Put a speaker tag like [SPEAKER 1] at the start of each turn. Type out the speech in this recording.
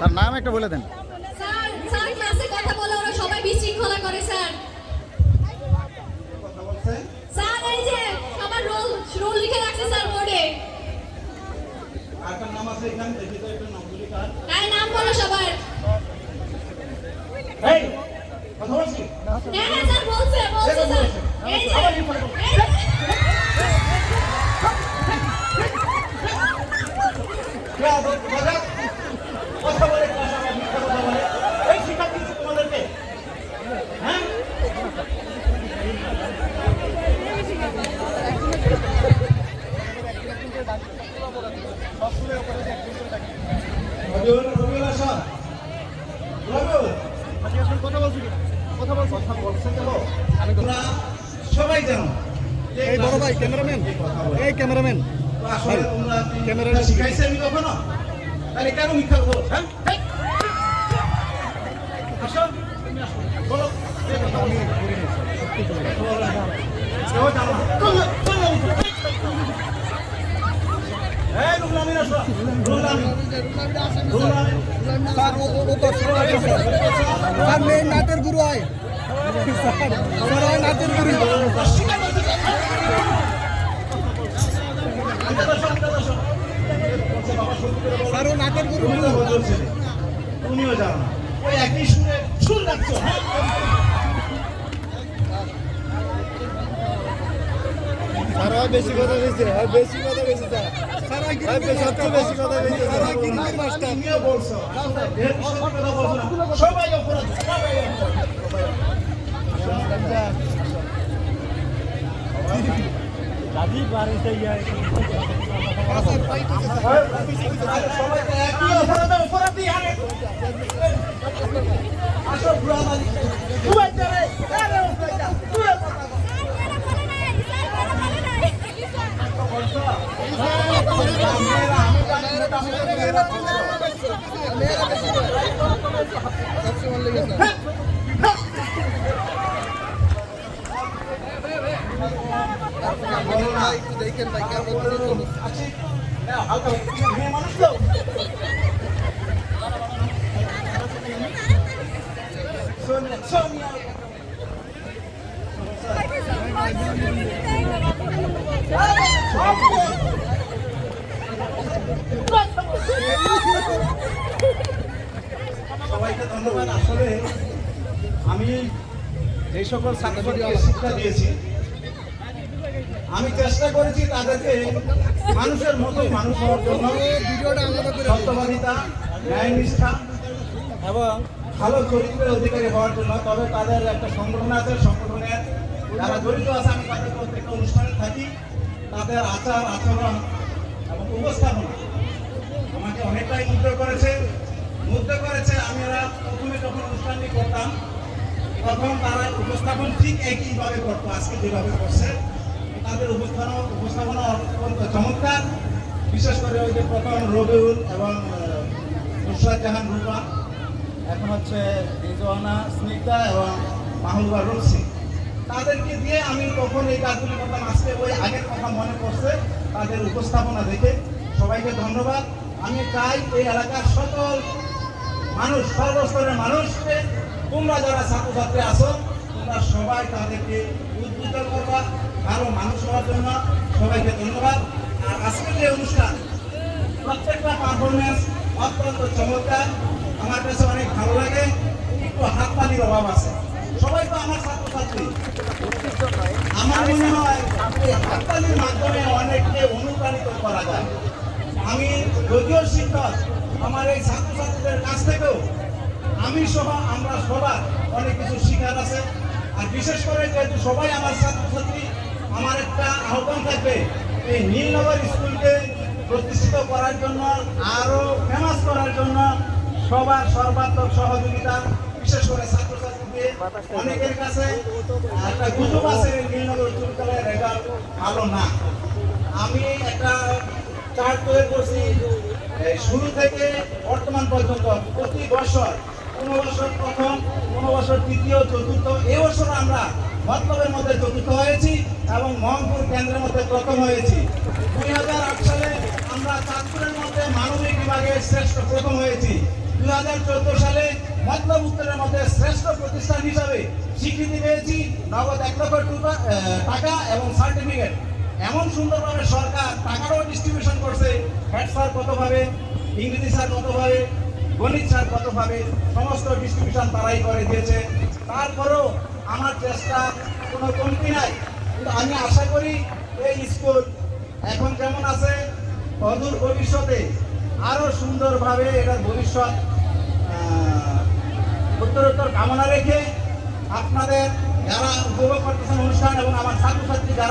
[SPEAKER 1] Sir নাম একটা বলে দেন।
[SPEAKER 2] স্যার স্যার ক্লাসে কথা বলে ওরা সবাই বিশৃঙ্খলা করে স্যার
[SPEAKER 3] কথা বলছে
[SPEAKER 2] স্যার এই যে সবার রোল রোল লিখে রাখছে স্যার বোর্ডে
[SPEAKER 3] আর কার নাম আছে এখানে দেখি তো একটু নামগুলি কার
[SPEAKER 2] তাই নাম বলো সবার
[SPEAKER 3] এই কথা বলছি
[SPEAKER 2] হ্যাঁ হ্যাঁ স্যার বলছে বলছে স্যার এই যে এই যে-
[SPEAKER 3] কে আদর কথা কথা বলে ক্লাস আমার মিথ্যা কথা বলে এই শিক্ষা দিচ্ছি তোমাদেরকে হ্যাঁ রবিউল রবিউল আসা রবিউল
[SPEAKER 1] কথা বলছি কথা বলছি
[SPEAKER 3] কথা বলছে কেন তোমরা সবাই জানো
[SPEAKER 1] এই বড় ভাই ক্যামেরাম্যান। এই ক্যামেরাম্যান ক্যামেরা
[SPEAKER 3] শিখাইছে আমি কখনো কেন মিথ্যা বলো হ্যাঁ এই কথা বলো। বলো না। কেউ জানো না। চলো, চলো, চলো। এই রুহুল আমিন আসো। রুহুল আমিন। রুহুল আমিন।
[SPEAKER 1] স্যার ও ও তো স্যার মেন নাটের গুরু হয় নাটের গুরু। স্যার ও নাটের গুরু
[SPEAKER 3] হ্যাঁ
[SPEAKER 1] বেশি কথা বেশি বেশি কথা বেশি স্যার
[SPEAKER 3] সবাই অপরাধ সবাই
[SPEAKER 1] দাদি বাড়িতে
[SPEAKER 3] সবাই তো একই অপরাধ অপরাধী আরে আসো বুড়া বাড়ি তুই যাবে আরে তুই যা তুই কথা বলছো মেয়েরা আমি জানি মোটা মোটা মেয়েরা বলছো বলো না
[SPEAKER 1] দেখেন ভাই
[SPEAKER 3] আছি না হালকা মেয়ে মানুষ তো সোনিয়া সোনিয়া সবাইকে ধন্যবাদ। আসলে আমি যে সকল ছাত্রছাত্রীকে শিক্ষা দিয়েছি, আমি চেষ্টা করেছি তাদেরকে মানুষের মতো মানুষ হওয়ার জন্য সত্যবাদিতা, ন্যায় নিষ্ঠা এবং ভালো চরিত্রের অধিকারী হওয়ার জন্য। তবে তাদের একটা সংগঠন আছে, সংগঠনের যারা জড়িত আছে, আমি তাদের প্রত্যেকটা অনুষ্ঠানে থাকি। তাদের আচার আচরণ এবং উপস্থাপনা আমাকে অনেকটাই মুগ্ধ করেছে। মুগ্ধ করেছে আমি এরা প্রথমে যখন অনুষ্ঠানটি করতাম, তখন তারা উপস্থাপন ঠিক একইভাবে করতো, আজকে যেভাবে করছে। তাদের উপস্থাপনা উপস্থাপনা অত্যন্ত চমৎকার। বিশেষ করে ওই যে প্রথম রবিউল এবং নুসরাত জাহান রূপা, এখন হচ্ছে রিজওয়ানা স্মিতা এবং মাহবুবা রুলসি। তাদেরকে দিয়ে আমি তখন এই কাজগুলি করতাম। আজকে ওই আগের কথা মনে পড়ছে, তাদের উপস্থাপনা দেখে সবাইকে ধন্যবাদ। আমি চাই এই এলাকার সকল মানুষ, সর্বস্তরের মানুষকে তোমরা যারা ছাত্রছাত্রী আছো, তোমরা সবাই তাদেরকে উদ্বুদ্ধ করবা আরও মানুষ হওয়ার জন্য। সবাইকে ধন্যবাদ। আর আজকের যে অনুষ্ঠান, প্রত্যেকটা পারফরমেন্স অত্যন্ত চমৎকার। আমার কাছে অনেক ভালো লাগে। একটু হাত পানির অভাব আছে। সবাই তো আমার ছাত্রছাত্রী। আমার মনে হয় এই হাততালির মাধ্যমে অনেককে অনুপ্রাণিত করা যায়। আমি যদিও শিক্ষক আমার এই ছাত্রছাত্রীদের কাছ থেকেও আমি সহ আমরা সবার অনেক কিছু শিখার আছে। আর বিশেষ করে যেহেতু সবাই আমার ছাত্রছাত্রী, আমার একটা আহ্বান থাকবে এই নীলনগর স্কুলকে প্রতিষ্ঠিত করার জন্য আরও ফেমাস করার জন্য সবার সর্বাত্মক সহযোগিতা, বিশেষ করে ছাত্রছাত্রীদের অনেকের কাছে। একটা গুজব আছে নীলনগর উচ্চ বিদ্যালয়ের রেজাল্ট ভালো না। আমি একটা চার্ট তৈরি করছি শুরু থেকে বর্তমান পর্যন্ত প্রতি বছর, কোনো বছর প্রথম, কোনো বছর তৃতীয়, চতুর্থ এই বছর আমরা মতলবের মধ্যে চতুর্থ হয়েছি এবং মোহনপুর কেন্দ্রের মধ্যে প্রথম হয়েছি। দুই হাজার আট সালে আমরা চাঁদপুরের মধ্যে মানবিক বিভাগে শ্রেষ্ঠ প্রথম হয়েছি। দুই হাজার চোদ্দ সালে মতলব উত্তরের মধ্যে শ্রেষ্ঠ প্রতিষ্ঠান হিসাবে স্বীকৃতি পেয়েছি। নগদ এক লক্ষ টাকা এবং সার্টিফিকেট। এমন সুন্দরভাবে সরকার টাকারও ডিস্ট্রিবিউশন করছে। হেড স্যার কতভাবে ইংরেজি স্যার কতভাবে গণিত স্যার কতভাবে সমস্ত ডিস্ট্রিবিউশন তারাই করে দিয়েছে। তারপরেও আমার চেষ্টা কোনো কমতি নাই। কিন্তু আমি আশা করি এই স্কুল এখন যেমন আছে, অদূর ভবিষ্যতে আরও সুন্দরভাবে এটার ভবিষ্যৎ উত্তরোত্তর কামনা রেখে আপনাদের যারা উপভোগ করতেছেন অনুষ্ঠান এবং আমার ছাত্রছাত্রী যারা